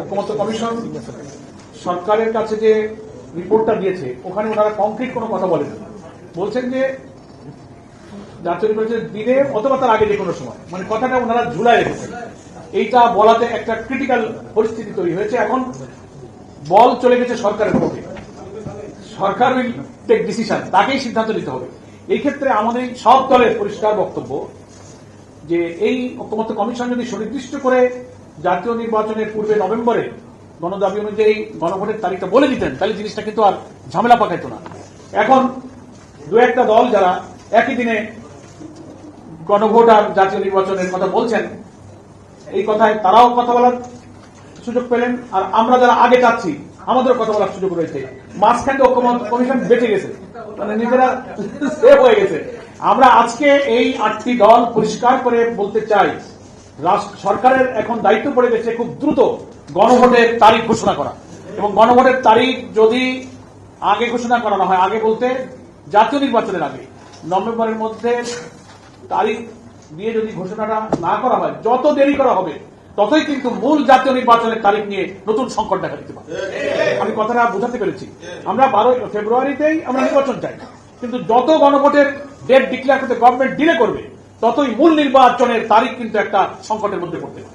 ঐক্যমত্য কমিশন সরকারের কাছে যে রিপোর্টটা দিয়েছে, ওখানে ওনারা কংক্রিট কোনো কথা বলেন বলছেন যে জাতীয় নির্বাচনের দিনে অথবা তার আগে যে কোনো সময় মানে কথাটা ওনারা ঝুলাই রেখেছেন। এইটা বলাতে একটা ক্রিটিক্যাল পরিস্থিতি তৈরি হয়েছে। এখন বল চলে গেছে সরকারের পক্ষে। সরকার উইল টেক ডিসিশন তাকেই সিদ্ধান্ত নিতে হবে। এই ক্ষেত্রে আমাদের সব দলের পরিষ্কার বক্তব্য যে, এই ঐক্যমত্য কমিশন যদি সুনির্দিষ্ট করে জাতীয় নির্বাচনের পূর্বে নভেম্বরে গণদাবি অনুযায়ী গণভোটের তারিখটা বলে দিতেন, তাহলে জিনিসটা কিন্তু আর ঝামেলা পাকাইতো না। এখন দু একটা দল যারা একই দিনে গণভোট আর জাতীয় নির্বাচনের কথা বলছেন, এই কথায় তারাও কথা বলার সুযোগ পেলেন, আর আমরা যারা আগে যাচ্ছি আমাদেরও কথা বলার সুযোগ রয়েছে। মাঝখানে ঐক্যমত্য কমিশন বেঁচে গেছে মানে নিজেরা সেভ হয়ে গেছে। আমরা আজকে এই আটটি দল পরিষ্কার করে বলতে চাই সরকারের এখন দায়িত্ব পড়ে গেছে খুব দ্রুত গণভোটের তারিখ ঘোষণা করা। এবং গণভোটের তারিখ যদি আগে ঘোষণা করানো হয়, আগে বলতে জাতীয় নির্বাচনের আগে, নভেম্বরের মধ্যে তারিখ দিয়ে যদি ঘোষণাটা না করা হয়, যত দেরি করা হবে, ততই কিন্তু মূল জাতীয় নির্বাচনের তারিখ নিয়ে নতুন সংকট দেখা দিতে পারে। আমি কথাটা বোঝাতে পেরেছি। আমরা বারোই ফেব্রুয়ারিতেই আমরা নির্বাচন চাই। কিন্তু যত গণভোটের ডেট ডিক্লেয়ার করতে গভর্নমেন্ট ডিলে করবে ততই মূল নির্বাচনের তারিখ কিন্তু একটা সংকটের মধ্যে পড়তে পারে।